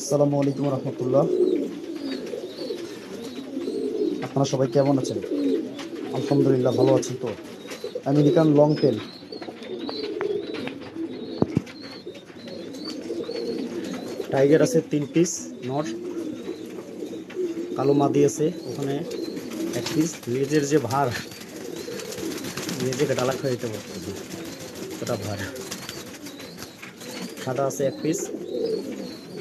আসসালামু আলাইকুম রহমতুল্লাহ। আপনারা সবাই কেমন আছেন? আলহামদুলিল্লাহ ভালো আছেন তো। American long tail. টাইগার আছে তিন পিস নট কালো মাদি আছে ওখানে এক পিস। লেজের যে ভার লেজে ডালা খেয়ে দিতে পারতেছে ওটা ভার। সাদা আছে এক পিস।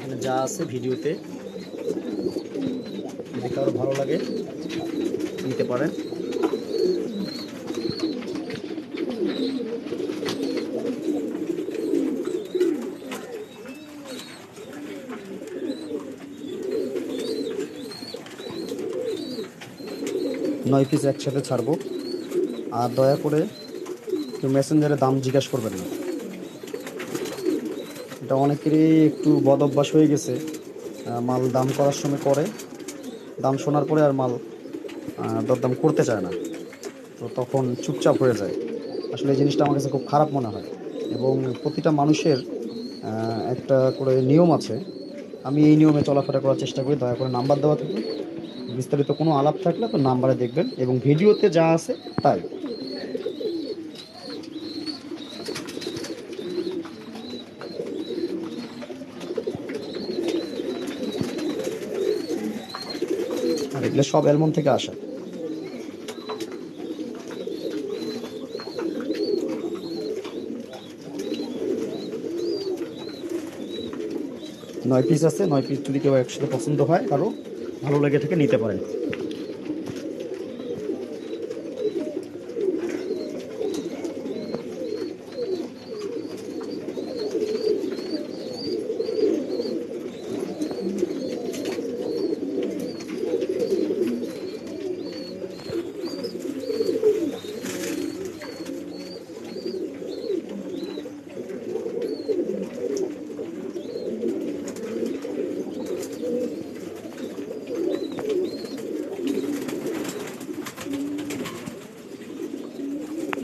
এখানে যা আছে ভিডিওতে, যদি কারও ভালো লাগে, নিতে পারেন। নয় পিস একসাথে ছাড়বো। আর দয়া করে কেউ মেসেঞ্জারে দাম জিজ্ঞাসা করবেন না। এটা অনেকেরই একটু বদ অভ্যাস হয়ে গেছে। মাল দাম করার সময় করে। দাম শোনার পরে আর মাল দরদাম করতে চায় না। তো তখন চুপচাপ হয়ে যায়। আসলে এই জিনিসটা আমার কাছে খুব খারাপ মনে হয়। এবং প্রতিটা মানুষের একটা করে নিয়ম আছে। আমি এই নিয়মে চলাফেরা করার চেষ্টা করি। দয়া করে নাম্বার দেওয়া থাকবে। বিস্তারিত কোনো আলাপ থাকলে তো নাম্বারে দেখবেন। এবং ভিডিওতে যা আছে, তাই। এগুলো সব অ্যালমন থেকে আসা। নয় পিস আছে, নয় পিস যদি কেউ একসাথে পছন্দ হয়, কারও ভালো লেগে থেকে, নিতে পারেন।